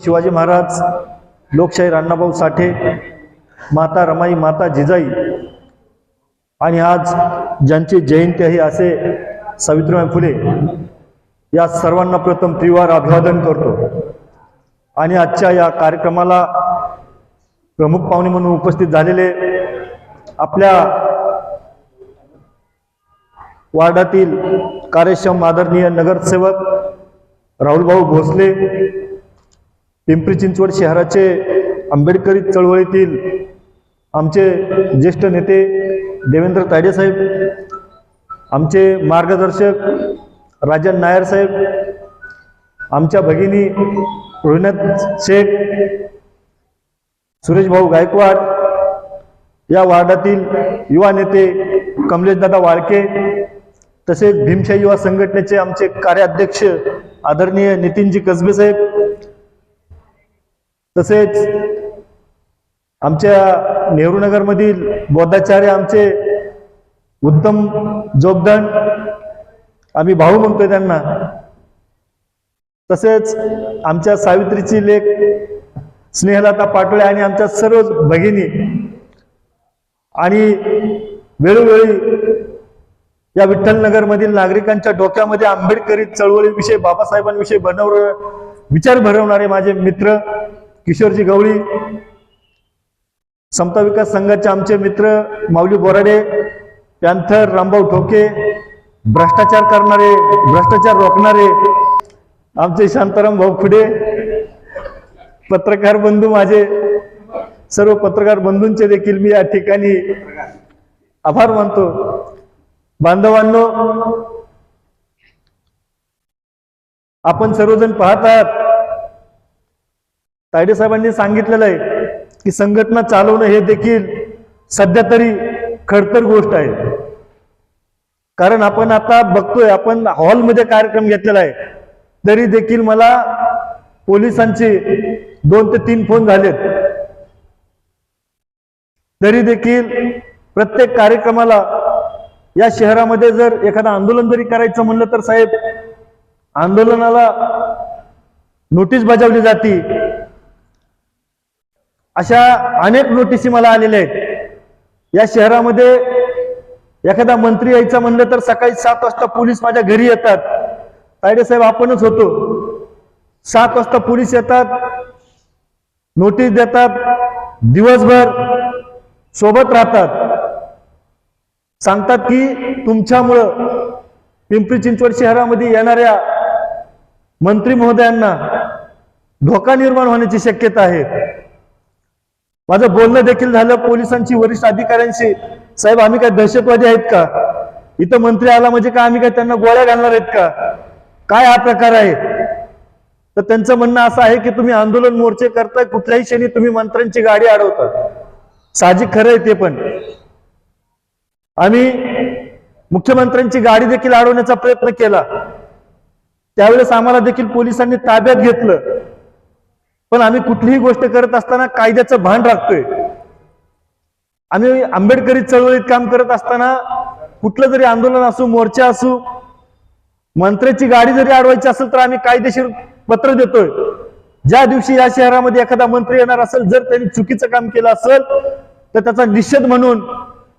शिवाजी महाराज लोकशाही अण्णाभाऊ साठे माता रमाई माता जिजाई आणि आज ज्यांची जयंती आहे असे सावित्रीबाई फुले या सर्वांना प्रथम त्रिवार अभिवादन करतो. आणि आजच्या या कार्यक्रमाला प्रमुख पाहुणे म्हणून उपस्थित झालेले आपल्या वार्डातील कार्यक्षम आदरणीय नगरसेवक राहुलभाऊ भोसले पिंपरी चिंचवड शहराचे आंबेडकरी चळवळीतील आमचे ज्येष्ठ नेते देवेंद्र तायडेसाहेब आमचे मार्गदर्शक राजन नायर साहेब आमच्या भगिनी रोहिनाथ शेख सुरेश भाऊ गायकवाड या वार्डातील युवा नेते कमलेशदादा वाळके तसेच भीमशाही युवा संघटनेचे आमचे कार्याध्यक्ष आदरणीय नितीनजी कसबे साहेब तसेच आमच्या नेहरू नगरमधील बौद्धाचार्य आमचे उत्तम जोगदान आम्ही भाऊ म्हणतोय त्यांना. तसेच आमच्या सावित्रीची लेख स्नेहलता पाटोळे आणि आमच्या सर्व भगिनी आणि वेळोवेळी या विठ्ठलनगरमधील नागरिकांच्या डोक्यामध्ये आंबेडकरी चळवळीविषयी बाबासाहेबांविषयी बनवणार विचार भरवणारे माझे मित्र किशोरजी गवळी समता विकास संघाचे आमचे मित्र माऊली बोराडे पॅन्थर रामभाऊ ठोके भ्रष्टाचार करणारे भ्रष्टाचार रोखणारे आमचे शांताराम भाऊ खुडे पत्रकार बंधू माझे सर्व पत्रकार बंधूंचे देखील मी या ठिकाणी आभार मानतो. बांधवांनो आपण सर्वजण पाहतात तायडे साहेबांनी सांगितलेलं आहे की संघटना चालवणं हे देखील सध्या तरी खडतर गोष्ट आहे. कारण आपण आता बघतोय आपण हॉलमध्ये कार्यक्रम घेतलेला आहे. तरी देखील मला पोलिसांचे दोन ते तीन फोन झालेत. तरी देखील प्रत्येक कार्यक्रमाला या शहरामध्ये जर एखादं आंदोलन जरी करायचं म्हणलं तर साहेब आंदोलनाला नोटीस बजावली जाती. अशा अनेक नोटिसी मला आलेल्या आहेत. या शहरामध्ये एखादा मंत्री यायचा म्हणलं तर सकाळी सात वाजता पोलीस माझ्या घरी येतात. तायडे साहेब आपणच होतो. सात वाजता पोलीस येतात नोटीस देतात दिवसभर सोबत राहतात. सांगतात की तुमच्यामुळं पिंपरी चिंचवड शहरामध्ये येणाऱ्या मंत्री महोदयांना धोका निर्माण होण्याची शक्यता आहे. माझं बोलणं देखील झालं पोलिसांची वरिष्ठ अधिकाऱ्यांशी. साहेब आम्ही काय दहशतवादी आहेत का? इथं मंत्री आला म्हणजे का आम्ही काय त्यांना गोळ्या घालणार आहेत का? काय हा प्रकार आहे? तर त्यांचं म्हणणं असं आहे की तुम्ही आंदोलन मोर्चे करताय कुठल्याही क्षणी तुम्ही मंत्र्यांची गाडी अडवतात. साहजिक खरं आहे ते पण. आम्ही मुख्यमंत्र्यांची गाडी देखील अडवण्याचा प्रयत्न केला. त्यावेळेस आम्हाला देखील पोलिसांनी ताब्यात घेतलं. पण आम्ही कुठलीही गोष्ट करत असताना कायद्याचं भान राखतोय. आम्ही आंबेडकरी चळवळीत काम करत असताना कुठलं जरी आंदोलन असू मोर्चा असू मंत्र्याची गाडी जरी अडवायची असेल तर आम्ही कायदेशीर पत्र देतोय. ज्या दिवशी या शहरामध्ये एखादा मंत्री येणार असेल जर त्यांनी चुकीचं काम केलं असेल तर त्याचा निषेध म्हणून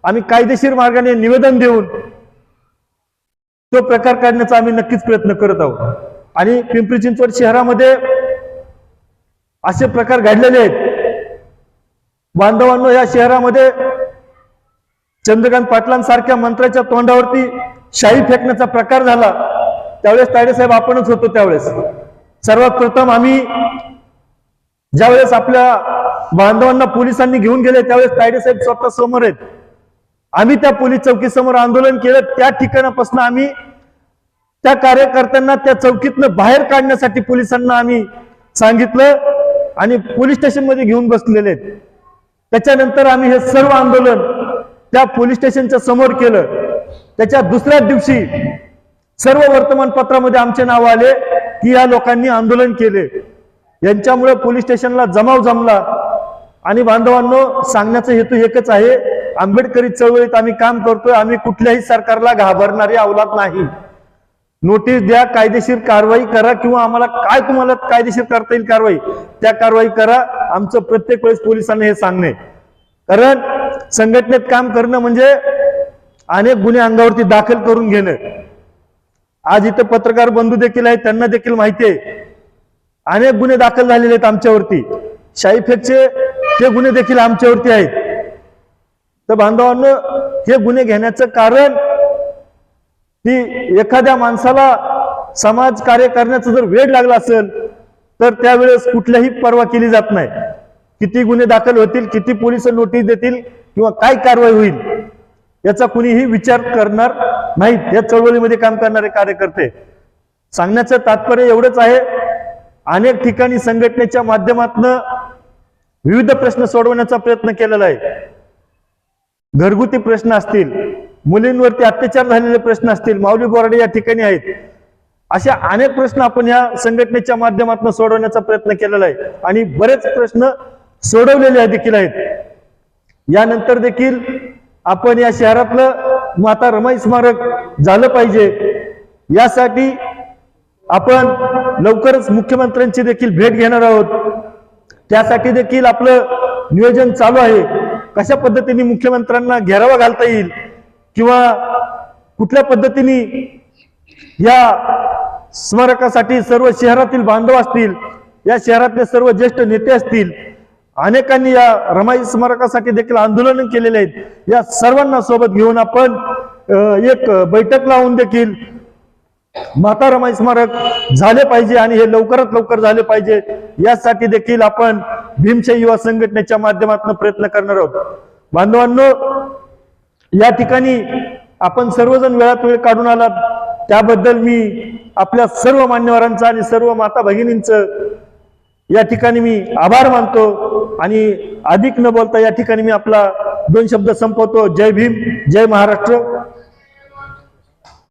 आम्ही कायदेशीर मार्गाने निवेदन देऊन तो प्रकार काढण्याचा आम्ही नक्कीच प्रयत्न करत आहोत. आणि पिंपरी चिंचवड शहरामध्ये असे प्रकार घडलेले आहेत. बांधवांनो या शहरामध्ये चंद्रकांत पाटलांसारख्या मंत्र्याच्या तोंडावरती शाही फेकण्याचा प्रकार झाला. त्यावेळेस ताडेसाहेब आपणच होतो त्यावेळेस. सर्वात प्रथम आम्ही ज्यावेळेस आपल्या बांधवांना पोलिसांनी घेऊन गेले त्यावेळेस ताडेसाहेब स्वतः समोर आहेत. आम्ही त्या पोलीस चौकीसमोर आंदोलन केलं. त्या ठिकाणापासून आम्ही त्या कार्यकर्त्यांना त्या चौकीतनं बाहेर काढण्यासाठी पोलिसांना आम्ही सांगितलं. आणि पोलीस स्टेशनमध्ये घेऊन बसलेले आहेत. त्याच्यानंतर आम्ही हे सर्व आंदोलन त्या पोलीस स्टेशनच्या समोर केलं. त्याच्या दुसऱ्याच दिवशी सर्व वर्तमानपत्रामध्ये आमचे नाव आले की या लोकांनी आंदोलन केले. यांच्यामुळे पोलीस स्टेशनला जमाव जमला. आणि बांधवांनो सांगण्याचा हेतू एकच आहे आंबेडकरी चळवळीत आम्ही काम करतोय आम्ही कुठल्याही सरकारला घाबरणारी अवलाद नाही. नोटीस द्या कायदेशीर कारवाई करा किंवा आम्हाला काय तुम्हाला कायदेशीर करता येईल कारवाई त्या कारवाई करा. आमचं प्रत्येक वेळेस पोलिसांना हे सांगणे. कारण संघटनेत काम करणं म्हणजे अनेक गुन्हे अंगावरती दाखल करून घेणं. आज इथं पत्रकार बंधू देखील आहेत त्यांना देखील माहिती आहे. अनेक गुन्हे दाखल झालेले आहेत आमच्यावरती. शाईफेकचे ते गुन्हे देखील आमच्यावरती आहेत. तर बांधवांनो हे गुन्हे घेण्याचं कारण की एखाद्या माणसाला समाज कार्य करण्याचा जर वेळ लागला असेल तर त्यावेळेस कुठल्याही पर्वा केली जात नाही. किती गुन्हे दाखल होतील किती पोलीस नोटीस देतील किंवा काय कारवाई होईल याचा कुणीही विचार करणार नाहीत. या चळवळीमध्ये काम करणारे कार्यकर्ते. सांगण्याचं तात्पर्य एवढंच आहे अनेक ठिकाणी संघटनेच्या माध्यमातून विविध प्रश्न सोडवण्याचा प्रयत्न केलेला आहे. घरगुती प्रश्न असतील मुलींवरती अत्याचार झालेले प्रश्न असतील माऊली बोराडे या ठिकाणी आहेत. अशा अनेक प्रश्न आपण या संघटनेच्या माध्यमातून सोडवण्याचा प्रयत्न केलेला आहे. आणि बरेच प्रश्न सोडवलेले देखील आहेत. यानंतर देखील आपण या शहरातलं माता रमाई स्मारक झालं पाहिजे. यासाठी आपण लवकरच मुख्यमंत्र्यांची देखील भेट घेणार आहोत. त्यासाठी देखील आपलं नियोजन चालू आहे. कशा पद्धतीने मुख्यमंत्र्यांना घेरावा घालता येईल? किंवा कुठल्या पद्धतीने या स्मारकासाठी सर्व शहरातील बांधव असतील या शहरातले सर्व ज्येष्ठ नेते असतील अनेकांनी या रमाई स्मारकासाठी देखील आंदोलन केलेले आहेत. या सर्वांना सोबत घेऊन आपण एक बैठक लावून देखील माता रमाई स्मारक झाले पाहिजे आणि हे लवकरात लवकर झाले पाहिजे यासाठी देखील आपण भीमशाही युवा संघटनेच्या माध्यमातून प्रयत्न करणार आहोत. बांधवांनो या ठिकाणी आपण सर्वजण वेळात वेळ काढून आलात. त्याबद्दल मी आपल्या सर्व मान्यवरांचा आणि सर्व माता भगिनींचं या ठिकाणी मी आभार मानतो. आणि अधिक न बोलता या ठिकाणी मी आपला दोन शब्द संपवतो. जय भीम जय महाराष्ट्र.